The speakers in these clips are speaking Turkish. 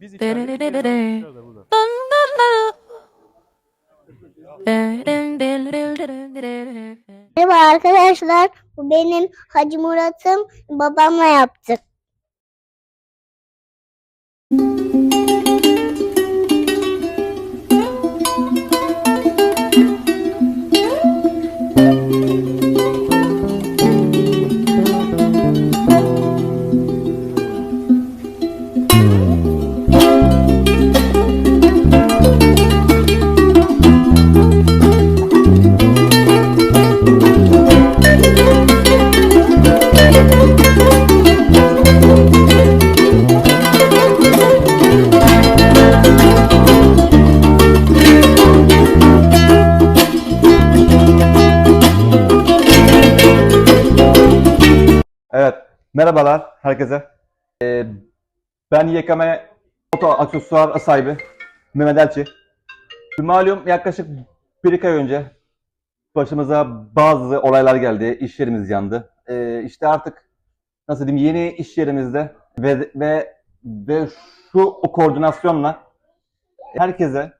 Biz. Merhaba arkadaşlar. Bu benim Hacı Murat'ım. Babamla yaptık. Merhabalar herkese. Ee, ben YKM Oto Aksesuar sahibi Mehmet Elçi. Malum yaklaşık bir ay önce başımıza bazı olaylar geldi. İş yerimiz yandı. Ee, işte artık nasıl diyeyim yeni iş yerimizde ve ve ve şu o koordinasyonla herkese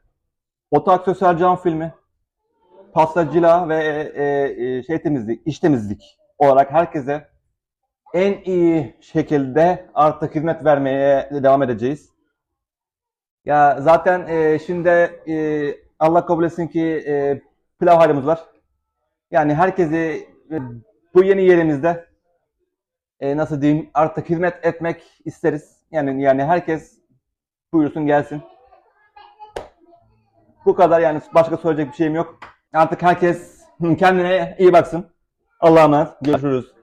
Oto Aksesuar cam filmi, pastacılığa ve e, e, şey temizlik, iş temizlik olarak herkese en iyi şekilde artık hizmet vermeye devam edeceğiz. Ya zaten e, şimdi e, Allah kabul etsin ki e, pilav halimiz var. Yani herkesi e, bu yeni yerimizde e, nasıl diyeyim artık hizmet etmek isteriz. Yani yani herkes buyursun gelsin. Bu kadar yani başka söyleyecek bir şeyim yok. Artık herkes kendine iyi baksın. Allah'a emanet. Görüşürüz.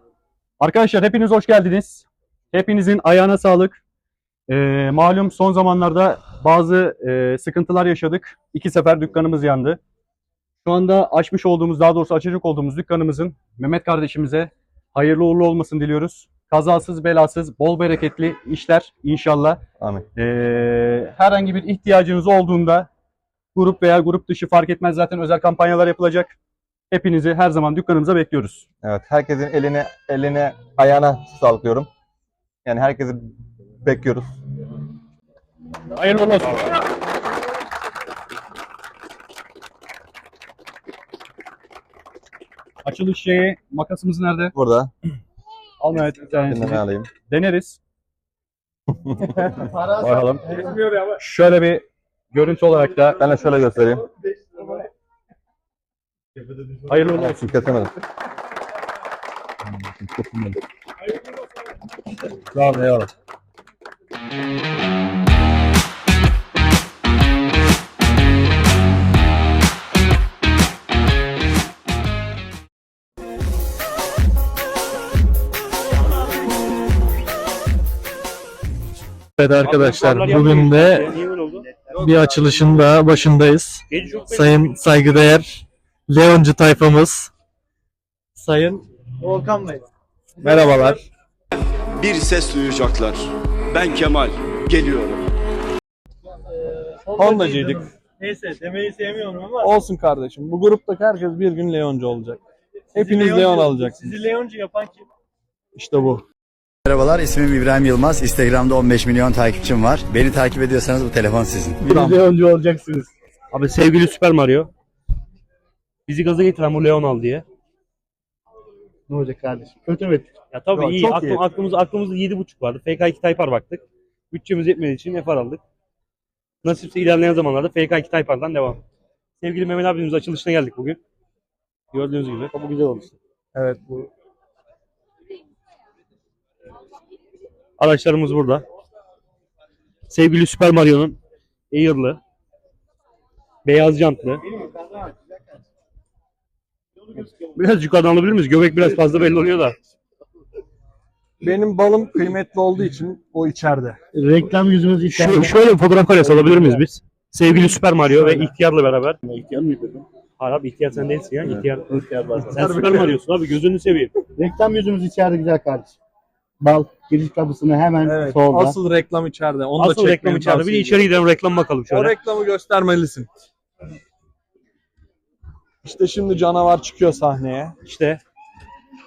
Arkadaşlar hepiniz hoş geldiniz. Hepinizin ayağına sağlık. Ee, malum son zamanlarda bazı e, sıkıntılar yaşadık. İki sefer dükkanımız yandı. Şu anda açmış olduğumuz, daha doğrusu açacak olduğumuz dükkanımızın Mehmet kardeşimize hayırlı uğurlu olmasını diliyoruz. Kazasız belasız, bol bereketli işler inşallah. Amin. Ee, herhangi bir ihtiyacınız olduğunda grup veya grup dışı fark etmez zaten özel kampanyalar yapılacak. Hepinizi her zaman dükkanımıza bekliyoruz. Evet, herkesin eline eline ayağına sağlıklıyorum. Yani herkesi bekliyoruz. Hayırlı olsun. Açılış şeyi, makasımız nerede? Burada Al Mehmet bir tanesini. dinleme alayım. Deneriz. Bakalım. Şöyle bir görüntü olarak da Ben de şöyle göstereyim. Hayırlı uğurlu olsun. Kesemedim. Sağ olun, eyvallah. Evet arkadaşlar bugün de bir açılışın daha başındayız. Sayın saygıdeğer Leoncu tayfamız. Sayın Volkan Bey. Merhabalar. bir ses duyacaklar. Ben Kemal, geliyorum. Hondacıydık. Neyse demeyi sevmiyorum ama Olsun kardeşim. Bu gruptaki herkes bir gün Leoncu olacak. Hepiniz Leoncu- Leon alacaksınız. sizi Leoncu yapan kim? İşte bu. Merhabalar ismim İbrahim Yılmaz. Instagram'da 15 milyon takipçim var. Beni takip ediyorsanız bu telefon sizin. Leoncu olacaksınız. Abi sevgili Süper Mario. Bizi gaza getiren bu Leon al diye. Ne olacak kardeşim? Kötü mü ettik? Ya tabii Yok, iyi. çok Aklım, iyi. aklımız, aklımızda 7.5 vardı. FK2 Type-R baktık. Bütçemiz yetmediği için FR aldık. Nasipse ilerleyen zamanlarda FK2 Type-R'dan devam. Sevgili Mehmet abimizin açılışına geldik bugün. Gördüğünüz gibi. Bu güzel oldu. Evet bu. Araçlarımız burada. Sevgili Süper Mario'nun Air'lı, beyaz jantlı. Biraz yukarıdan alabilir miyiz? Göbek biraz fazla belli oluyor da. Benim balım kıymetli olduğu için o içeride. Reklam yüzümüz Şu, şöyle bir fotoğraf karesi alabilir miyiz biz? Sevgili Süper Mario ve ihtiyarla beraber. İhtiyar mıydı? Hayır abi ihtiyar sen değilsin ya. İhtiyar. Sen Süper Mario'sun abi gözünü seveyim. Reklam yüzümüz içeride güzel kardeşim. Bal giriş kapısını hemen Evet. solda. Asıl reklam içeride. Onu da Asıl reklam çekmeni içeride. Bir de tavsiye içeri gidelim reklam bakalım ediyorum. O şöyle. reklamı göstermelisin. İşte şimdi canavar çıkıyor sahneye. İşte.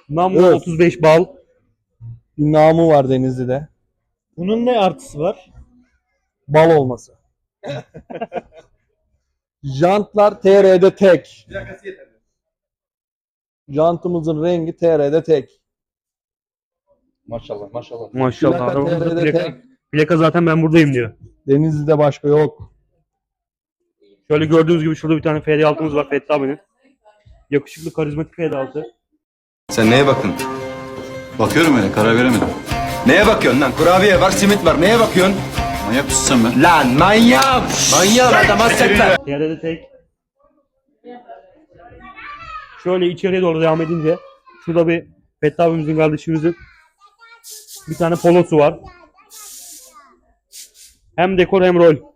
Namlu Evet. 35 bal. Bir namı var Denizli'de. Bunun ne artısı var? Bal olması. Jantlar TR'de tek. Jantımızın rengi TR'de tek. Maşallah maşallah. Maşallah. Plaka TR'de plaka, tek. plaka zaten ben buradayım diyor. Denizli'de başka yok. Şöyle gördüğünüz gibi şurada bir tane FD6'mız var Fethi abinin. Yakışıklı karizmatik FD6. Sen neye bakın? Bakıyorum öyle karar veremedim. Neye bakıyorsun lan? Kurabiye var, simit var. Neye bakıyorsun? Manyak mısın sen be? Lan manyak! Manyak adam hasretler. TR'de tek. Şöyle içeriye doğru devam edince şurada bir Fethi abimizin kardeşimizin bir tane polosu var. Hem dekor hem rol.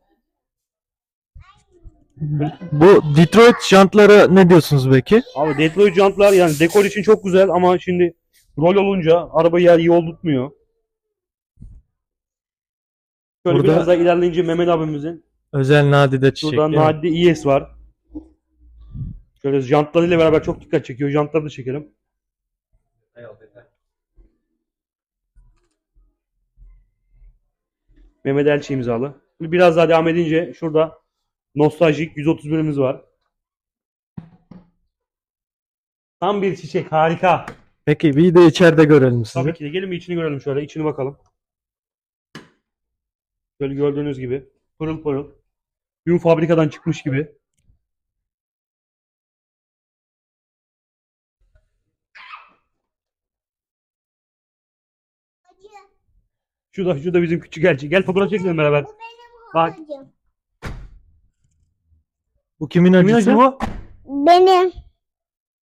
Bu Detroit jantlara ne diyorsunuz peki? Abi Detroit jantlar yani dekor için çok güzel ama şimdi rol olunca araba yer iyi oldurtmuyor. Şöyle Burada- biraz daha ilerleyince Mehmet abimizin Özel nadide şurada Nadide IS var. Şöyle jantlarıyla beraber çok dikkat çekiyor. Jantları da çekelim. Mehmet Elçi imzalı. Biraz daha devam edince şurada nostaljik 131'imiz var. Tam bir çiçek harika. Peki bir de içeride görelim sizi. Tabii ki de gelin bir içini görelim şöyle. içini bakalım. Böyle gördüğünüz gibi. Pırıl pırıl. Ürün fabrikadan çıkmış gibi. Şurada, şurada bizim küçük elçi. Gel fotoğraf çekelim beraber. Bu benim Bak. hacım. Bu kimin Kimin acısı? acı bu? Benim.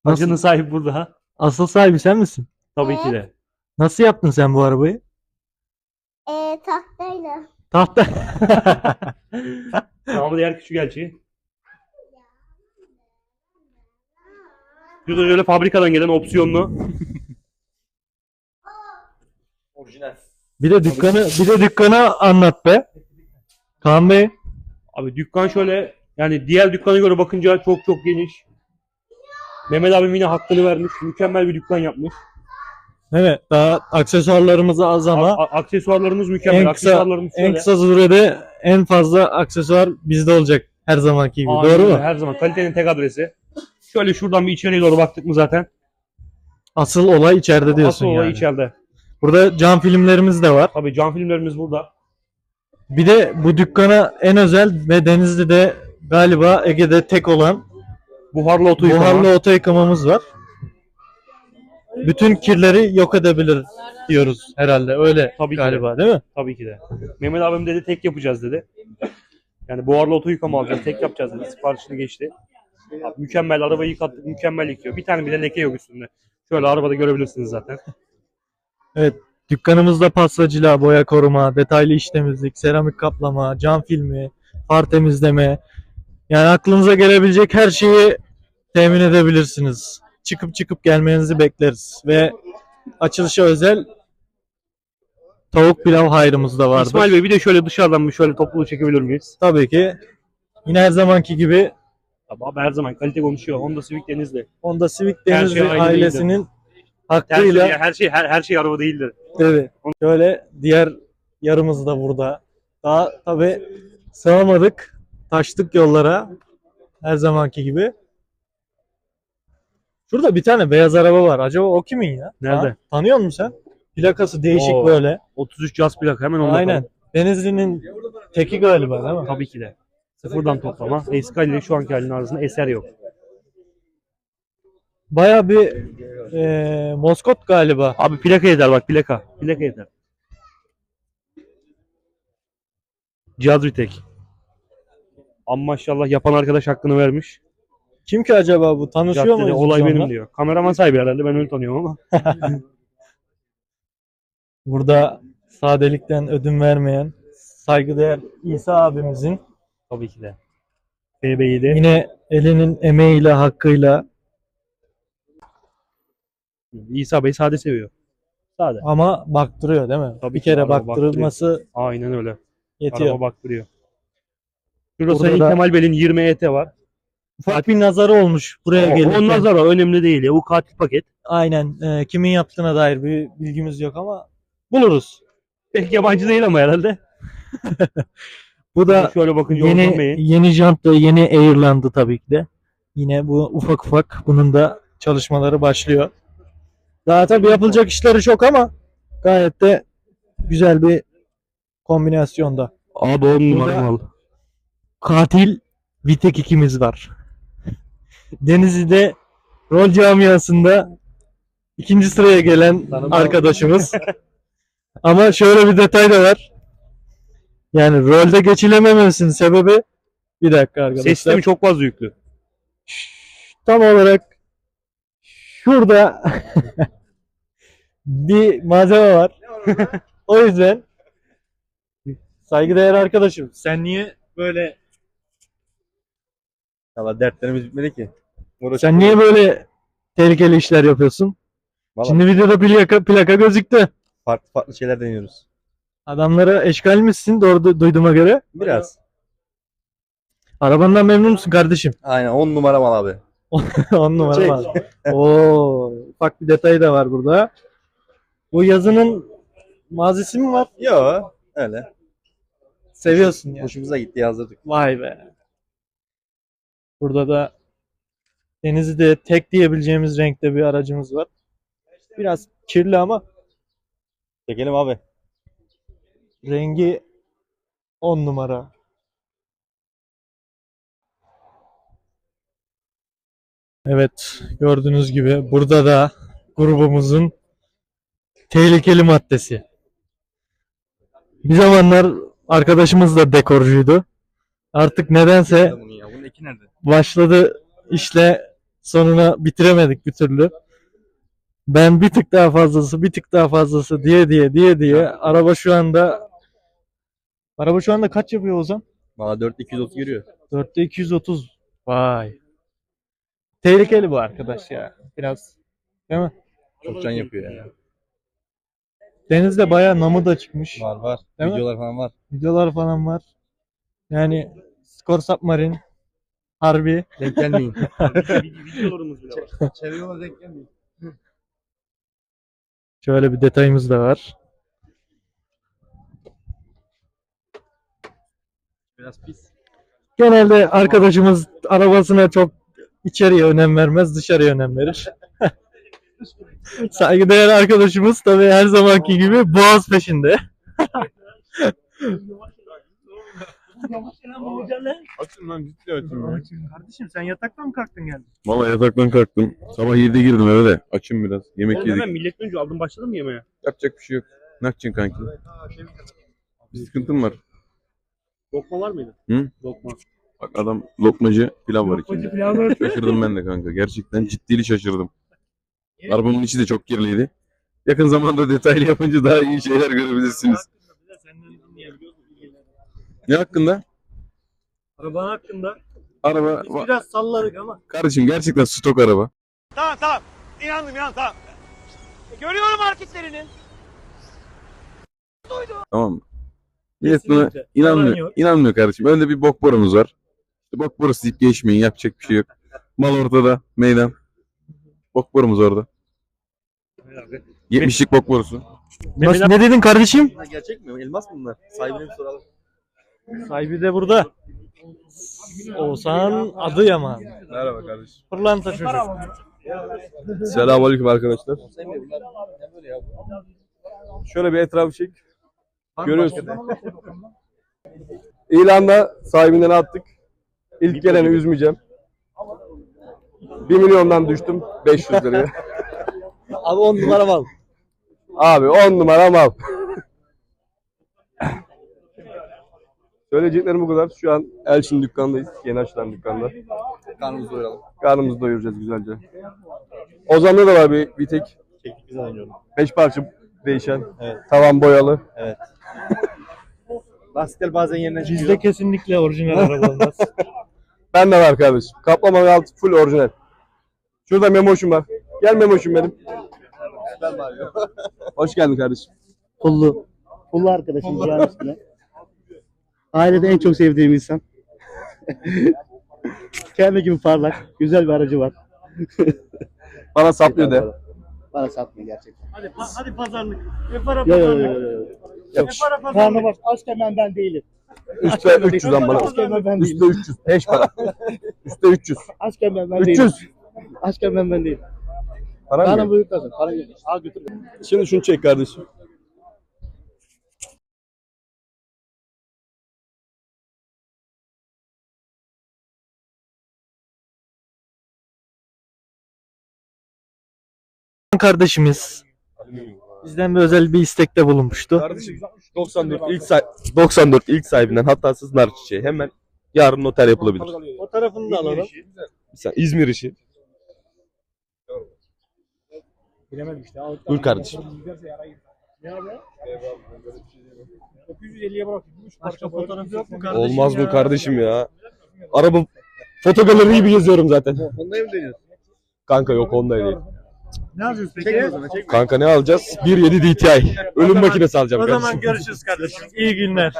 Acının sahibi burada. ha. Asıl sahibi sen misin? Tabii ki de. Nasıl yaptın sen bu arabayı? Ee, tahtayla. Tahta. Namı diğer küçük elçi. Şurada şöyle fabrikadan gelen opsiyonlu. Orijinal. bir de dükkanı bir de dükkanı anlat be. Kaan Bey. Abi dükkan şöyle yani diğer dükkana göre bakınca çok çok geniş. Mehmet abim yine hakkını vermiş. Mükemmel bir dükkan yapmış. Evet daha aksesuarlarımız az ama A- aksesuarlarımız mükemmel. en kısa, aksesuarlarımız şöyle. en kısa sürede en fazla aksesuar bizde olacak her zamanki gibi. Aynen Doğru öyle, mu? Her zaman kalitenin tek adresi. Şöyle şuradan bir içeriye doğru baktık mı zaten. Asıl olay içeride diyorsun Asıl olay yani. içeride. Burada cam filmlerimiz de var. Tabii cam filmlerimiz burada. Bir de bu dükkana en özel ve Denizli'de galiba Ege'de tek olan Buharlı oto yıkama. buharlı oto yıkamamız var. Bütün kirleri yok edebilir diyoruz herhalde. Öyle Tabii ki galiba değil mi? Tabii ki de. Mehmet abim dedi tek yapacağız dedi. Yani buharlı oto yıkama alacağız. Tek yapacağız dedi. Siparişini geçti. Abi, mükemmel. Arabayı yıkattık. Mükemmel yıkıyor. Bir tane bile leke yok üstünde. Şöyle arabada görebilirsiniz zaten. Dükkanımızda pastacılığa, boya koruma, detaylı iş temizlik, seramik kaplama, cam filmi, far temizleme. Yani aklınıza gelebilecek her şeyi temin edebilirsiniz. Çıkıp çıkıp gelmenizi bekleriz. Ve açılışa özel tavuk pilav hayrımız da vardır. İsmail Bey bir de şöyle dışarıdan bir şöyle topluluğu çekebilir miyiz? Tabii ki. Yine her zamanki gibi Abi, abi her zaman kalite konuşuyor. Honda Civic Denizli. Honda Civic Her şey Denizli aynı ailesinin Her şey, hakkıyla her şey her, her şey araba değildir. Evet. Şöyle diğer yarımız da burada. Daha tabi sığamadık. Taştık yollara. Her zamanki gibi. Şurada bir tane beyaz araba var. Acaba o kimin ya? Nerede? Ha? Tanıyor musun sen? Plakası değişik Oo. böyle. 33 Jazz plak hemen onda Aynen. Denizli'nin teki galiba değil mi? Tabii ki de. Sıfırdan toplama. Eski haliyle şu anki halinin arasında eser yok. Baya bir eee Moskot galiba. Abi plaka eder bak plaka. Plaka eder. Cihaz bir tek. Amma maşallah yapan arkadaş hakkını vermiş. Kim ki acaba bu? Tanışıyor Caddede muyuz? olay benim diyor. Kameraman sahibi herhalde ben öyle tanıyorum ama. Burada sadelikten ödün vermeyen saygıdeğer İsa abimizin Tabii ki de. BB7. Yine elinin emeğiyle, hakkıyla İsa Bey sade seviyor. Sade. ama baktırıyor değil mi? Tabii bir kere baktırılması Aynen öyle. yetiyor. Araba baktırıyor. Şurada Burada Sayın da- Kemal Bey'in 20 ET var. Ufak bir nazarı olmuş buraya O- gelirken. Onlar zarar önemli değil ya. Bu katil paket. Aynen. e, kimin yaptığına dair bir bilgimiz yok ama buluruz. Pek yabancı değil ama herhalde. Bu da Şöyle bakınca yeni Bey'in. yeni jantı, yeni Airland'ı tabii ki de. Yine bu ufak ufak bunun da çalışmaları başlıyor. Daha tabii yapılacak işleri çok ama gayet de güzel bir kombinasyonda. Abi on numara mal. Katil Vitek ikimiz var. Denizli'de rol camiasında ikinci sıraya gelen arkadaşımız. Ama şöyle bir detay da var. Yani rolde geçilememesinin sebebi bir dakika arkadaşlar. Sistemi çok fazla yüklü. Tam olarak şurada bir malzeme var. o yüzden saygıdeğer arkadaşım sen niye böyle Valla dertlerimiz bitmedi ki. sen niye böyle tehlikeli işler yapıyorsun? Vallahi Şimdi videoda plaka, plaka gözüktü. farklı farklı şeyler deniyoruz. Adamlara eşkalmişsin doğru du- duyduğuma göre. Biraz. Arabandan memnun musun kardeşim? Aynen 10 numara mal abi. On numara Çek. var. Oo, ufak bir detay da var burada. Bu yazının mazisi mi var? Yo öyle. Seviyorsun ya. Hoşumuza gitti yazdırdık. Vay be. Burada da Denizli'de tek diyebileceğimiz renkte bir aracımız var. Biraz kirli ama Çekelim abi. rengi 10 numara. Evet, gördüğünüz gibi burada da grubumuzun tehlikeli maddesi. Bir zamanlar arkadaşımız da dekorcuydu. Artık nedense Nerede? başladı işle sonuna bitiremedik bir türlü. Ben bir tık daha fazlası, bir tık daha fazlası diye diye diye diye araba şu anda araba şu anda kaç yapıyor Ozan? Valla 4 230 giriyor. 4'te 230. Vay. Tehlikeli bu arkadaş ya. Biraz. Değil mi? Çok can yapıyor ya. Denizde bayağı namı da çıkmış. Var var. Değil mi? Videolar falan var. Videolar falan var. Yani Skor Submarine harbi. Denk gelmeyin. Videolarımız bile var. Çeviriyorlar denk gelmeyin. Şöyle bir detayımız da var. Biraz pis. Genelde arkadaşımız arabasına çok içeriye önem vermez, dışarıya önem verir. Saygıdeğer arkadaşımız tabii her zamanki gibi boğaz peşinde. Açın lan ciddi açın ya. Kardeşim sen yataktan mı kalktın geldin? Valla yataktan kalktım. Sabah 7'de girdim eve de. Açım biraz. Yemek Oğlum yedik. hemen milletten önce aldın başladın mı yemeğe? Yapacak bir şey yok. Ne yapacaksın kanki? Bir sıkıntım var. Lokma var mıydı? Hı? Lokma. Bak adam lokmacı pilav var içinde. Şaşırdım ben de kanka. Gerçekten ciddili şaşırdım. Arabanın içi de çok kirliydi. Yakın zamanda detaylı yapınca daha iyi şeyler görebilirsiniz. Ne hakkında? Araba hakkında Araba, biz biraz salladık ama. kardeşim gerçekten stok araba. Tamam tamam. İnandım inandım tamam. Görüyorum hareketlerini. Tamam mı? Millet buna Kesinlikle. Yalan inanmıyor. yok. İnanmıyor kardeşim. Önde bir bok borumuz var. İşte bok borusu deyip geçmeyin. Yapacak bir şey yok. Mal ortada. Meydan. Bok borumuz orada. 70'lik bok borusu. Nasıl, ne dedin kardeşim? Gerçek mi? Elmas mı bunlar? Sahibine bir soralım. Sahibi de burada. Oğuzhan Adıyaman. Merhaba kardeşim. Pırlanta çocuk. Selamünaleyküm arkadaşlar. Şöyle bir etrafı çek. Görüyorsun. İlanda sahibinden attık. İlk geleni üzmeyeceğim. 1 milyondan düştüm 500 liraya. Abi 10 numara mal. Abi 10 numara mal. Söyleyeceklerim bu kadar. Şu an Elçin dükkandayız. Yeni açılan dükkanda. Karnımızı doyuralım. Karnımızı doyuracağız güzelce. Ozan'da da var bir, bir tek. Güzel oynuyorum. Beş parça değişen. Evet. Tavan boyalı. Lastikler bazen yerine çıkıyor. Bizde kesinlikle orijinal araba olmaz. Ben de var kardeşim. Kaplama ve altı full orijinal. Şurada memoşum var. Gel memoşum benim. Hoş geldin kardeşim. Pullu. Pullu arkadaşım. Üstüne. Ailede en çok sevdiğim insan. Kendi gibi parlak. Güzel bir aracı var. Bana saplıyor de. Bana satmıyor gerçekten. hadi, hadi pazarlık. Yapara Yo, yo, yo, yo. Karnı baş açken ben ben değilim. Üstte 300 lan bana. Ben değilim. 300. Peş para. Üstte 300. Açken ben ben değilim. 300. Açken ben ben değilim. Para mı? buyur kazan. Para götür. Al götür. Şimdi şunu çek kardeşim. Kardeşimiz bizden bir özel bir istekte bulunmuştu. Kardeşim 94 ilk say 94 ilk sahibinden hatasız nar çiçeği hemen yarın noter yapılabilir. O tarafını da alalım. Sen İzmir işi. Dur kardeşim. Başka fotoğraf yok mu Olmaz mı kardeşim ya? Araba fotogaleri gibi geziyorum zaten. Mı deniyorsun? Kanka yok Honda değil. Ne yapıyorsun peki? Kanka ne alacağız? 1.7 DTI. Ölüm zaman- makinesi alacağım O kardeşim. zaman görüşürüz kardeşim. İyi günler.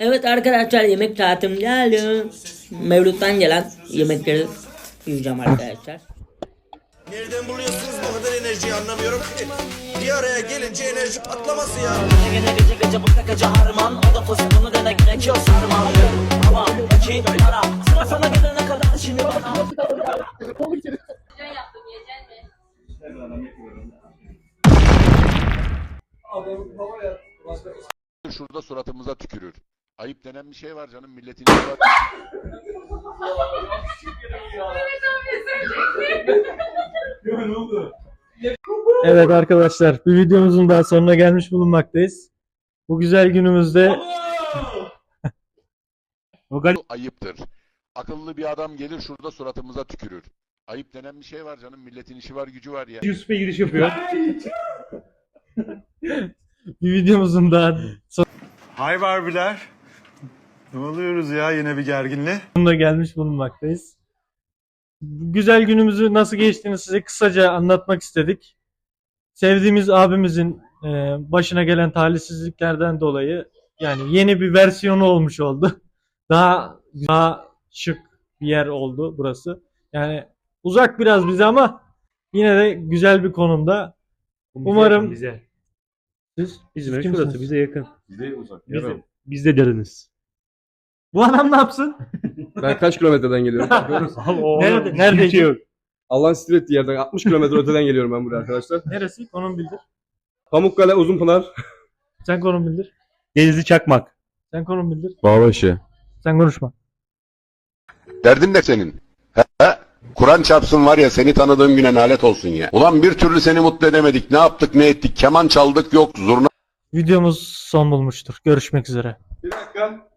Evet arkadaşlar yemek saatim geldi. Mevlut'tan gelen yemekleri yiyeceğim arkadaşlar. Nereden buluyorsunuz bu enerjiyi anlamıyorum ki. Bir araya gelince enerji patlaması ya. Gece gece gece bıkta gece harman O da fıstığını dene gerekiyor sarman Ama iki para Sıra sana gelene kadar şimdi bana Şurada suratımıza tükürür. Ayıp denen bir şey var canım milletin işi var. Evet arkadaşlar bir videomuzun daha sonuna gelmiş bulunmaktayız. Bu güzel günümüzde O gal- ayıptır. Akıllı bir adam gelir şurada suratımıza tükürür. Ayıp denen bir şey var canım milletin işi var gücü var ya. Yusuf'a giriş yapıyor. bir videomuzun daha Hay Barbiler. Ne oluyoruz ya yine bir gerginle? sonuna gelmiş bulunmaktayız. Güzel günümüzü nasıl geçtiğini size kısaca anlatmak istedik. Sevdiğimiz abimizin e, başına gelen talihsizliklerden dolayı yani yeni bir versiyonu olmuş oldu. Daha daha şık bir yer oldu burası. Yani uzak biraz bize ama yine de güzel bir konumda. Umarım- bize. Siz, Bizim siz kimsiniz? şurası bize yakın. Bize uzak. Biz de, biz de deriniz. Bu adam ne yapsın? Ben kaç kilometreden geliyorum? Nerede? Nerede? yok. Allah'ın stil ettiği yerden 60 kilometre öteden geliyorum ben buraya arkadaşlar. Neresi? Konum bildir. Pamukkale Uzunpınar. Sen konum bildir. Denizli Çakmak. Sen konum bildir. Bağbaşı. Sen konuşma. Derdin ne senin? He? Kur'an çarpsın var ya seni tanıdığım güne nalet olsun ya. Ulan bir türlü seni mutlu edemedik. Ne yaptık ne ettik. Keman çaldık yok. Zurna Videomuz son bulmuştur. Görüşmek üzere. Bir dakika.